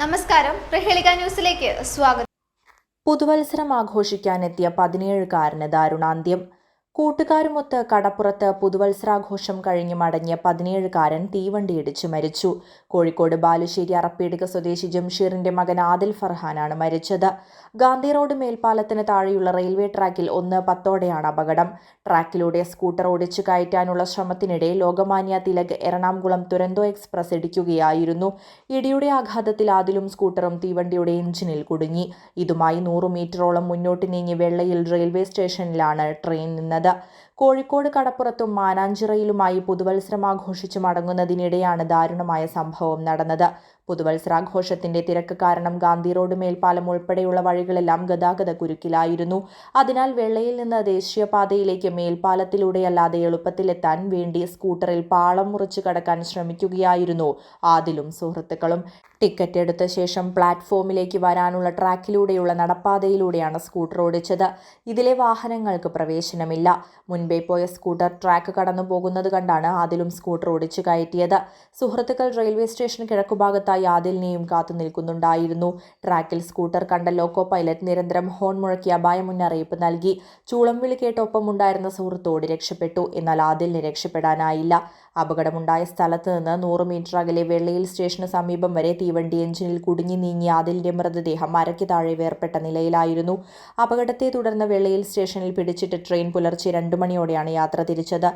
നമസ്കാരം. പ്രഹേളിക ന്യൂസിലേക്ക് സ്വാഗതം. പുതുവത്സരം ആഘോഷിക്കാനെത്തിയ പതിനേഴുകാരന് ദാരുണാന്ത്യം. കൂട്ടുകാരുമൊത്ത് കടപ്പുറത്ത് പുതുവത്സരാഘോഷം കഴിഞ്ഞ് മടങ്ങിയ പതിനേഴുകാരൻ തീവണ്ടിയിടിച്ച് മരിച്ചു. കോഴിക്കോട് ബാലുശ്ശേരി അറപ്പീടുക സ്വദേശി ജംഷീറിന്റെ മകൻ ആദിൽ ഫർഹാനാണ് മരിച്ചത്. ഗാന്ധി റോഡ് മേൽപ്പാലത്തിന് താഴെയുള്ള റെയിൽവേ ട്രാക്കിൽ ഒന്ന് പത്തോടെയാണ് അപകടം. ട്രാക്കിലൂടെ സ്കൂട്ടർ ഓടിച്ചു കയറ്റാനുള്ള ശ്രമത്തിനിടെ ലോകമാന്യ തിലക് എറണാകുളം തുരന്തോ എക്സ്പ്രസ് ഇടിക്കുകയായിരുന്നു. ഇടിയുടെ ആഘാതത്തിൽ ആദിലും സ്കൂട്ടറും തീവണ്ടിയുടെ എഞ്ചിനിൽ കുടുങ്ങി. ഇതുമായി നൂറ് മീറ്ററോളം മുന്നോട്ട് നീങ്ങി വെള്ളയിൽ റെയിൽവേ സ്റ്റേഷനിലാണ് ട്രെയിൻ നിന്നത്. vita കോഴിക്കോട് കടപ്പുറത്തും മാനാഞ്ചിറയിലുമായി പുതുവത്സരം ആഘോഷിച്ച് മടങ്ങുന്നതിനിടെയാണ് ദാരുണമായ സംഭവം നടന്നത്. പുതുവത്സരാഘോഷത്തിന്റെ തിരക്ക് കാരണം ഗാന്ധി റോഡ് മേൽപ്പാലം ഉൾപ്പെടെയുള്ള വഴികളെല്ലാം ഗതാഗത കുരുക്കിലായിരുന്നു. അതിനാൽ വെള്ളയിൽ നിന്ന് ദേശീയപാതയിലേക്ക് മേൽപ്പാലത്തിലൂടെയല്ലാതെ എളുപ്പത്തിലെത്താൻ വേണ്ടി സ്കൂട്ടറിൽ പാളം മുറിച്ച് കടക്കാൻ ശ്രമിക്കുകയായിരുന്നു ആദിലും സുഹൃത്തുക്കളും. ടിക്കറ്റ് എടുത്ത ശേഷം പ്ലാറ്റ്ഫോമിലേക്ക് വരാനുള്ള ട്രാക്കിലൂടെയുള്ള നടപ്പാതയിലൂടെയാണ് സ്കൂട്ടർ ഓടിച്ചത്. ഇതിലെ വാഹനങ്ങൾക്ക് പ്രവേശനമില്ല. മുൻപേ പോയ സ്കൂട്ടർ ട്രാക്ക് കടന്നു പോകുന്നത് കണ്ടാണ് ആദിലും സ്കൂട്ടർ ഓടിച്ചു കയറ്റിയത്. സുഹൃത്തുക്കൾ റെയിൽവേ സ്റ്റേഷൻ കിഴക്കുഭാഗത്തായി ആദിലിനെയും കാത്തു നിൽക്കുന്നുണ്ടായിരുന്നു. ട്രാക്കിൽ സ്കൂട്ടർ കണ്ട ലോക്കോ പൈലറ്റ് നിരന്തരം ഹോൺ മുഴക്കി അപായ മുന്നറിയിപ്പ് നൽകി. ചൂളം വിളി കേട്ടൊപ്പമുണ്ടായിരുന്ന സുഹൃത്തോട് രക്ഷപ്പെട്ടു. എന്നാൽ ആദിലിന് രക്ഷപ്പെടാനായില്ല. അപകടമുണ്ടായ സ്ഥലത്ത് നിന്ന് നൂറ് മീറ്റർ അകലെ വെള്ളയിൽ സ്റ്റേഷന് സമീപം വരെ തീവണ്ടി എഞ്ചിനിൽ കുടുങ്ങി നീങ്ങി ആദിലിന്റെ മൃതദേഹം അരയ്ക്ക് താഴെ വേർപെട്ട നിലയിലായിരുന്നു. അപകടത്തെ തുടർന്ന് വെള്ളയിൽ സ്റ്റേഷനിൽ പിടിച്ചിട്ട് ട്രെയിൻ പുലർച്ചെ രണ്ടു മണിയോടെയാണ് യാത്ര തിരിച്ചത്.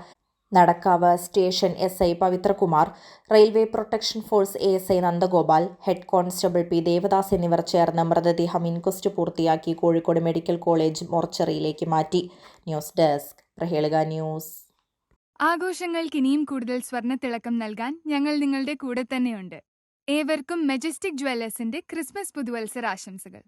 Nadakkavu station S I Pavithrakumar railway protection force A S I Nandagopal head constable P Devadas എന്നിവർ ചേർന്ന് മൃതദേഹം ഇൻക്വസ്റ്റ് പൂർത്തിയാക്കി കോഴിക്കോട് മെഡിക്കൽ കോളേജ് മോർച്ചറിയിലേക്ക് മാറ്റി. News desk Prahelika news. ആഘോഷങ്ങൾക്ക് ഇനിയും കൂടുതൽ സ്വർണത്തിളക്കം നൽകാൻ ഞങ്ങൾ നിങ്ങളുടെ കൂടെ തന്നെയുണ്ട്. ഏവർക്കും മെജസ്റ്റിക് ജ്വല്ലേഴ്സിന്റെ ക്രിസ്മസ് പുതുവത്സര ആശംസകൾ